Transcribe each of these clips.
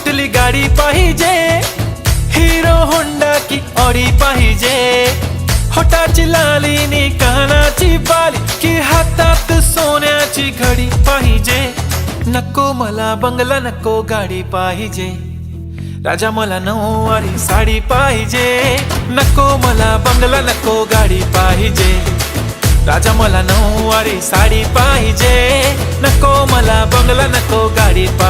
कुठली गाडी पाहिजे. हिरो होंडा की ऑडी पाहिजे. होटाची लाली नी कानाची बाली की हातात सोन्याची घडी पाहिजे. नको मला बंगला नको गाडी पाहिजे. राजा मला नऊवारी साडी पाहिजे. नको मला बंगला नको गाडी पाहिजे. राजा मला नऊवारी साडी पाहिजे. नको मला बंगला नको गाडी पाहिजे.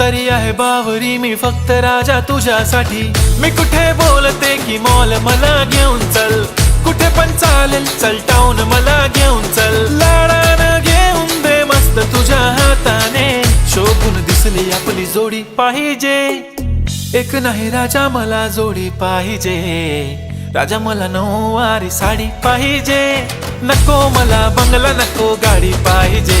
तरी आहे बावरी मी फक्त राजा तुझ्यासाठी. मी कुठे बोलते की मॉल मला घेऊन चल? कुठे पण चालेल चल टाऊन मला घेऊन चल. लाडानं घेऊन दे मस्त तुझ्या हाताने. शोभून दिसली आपली जोडी पाहिजे. एक नाही राजा मला जोडी पाहिजे. राजा मला नऊवारी साडी पाहिजे. नको मला बंगला नको गाडी पाहिजे.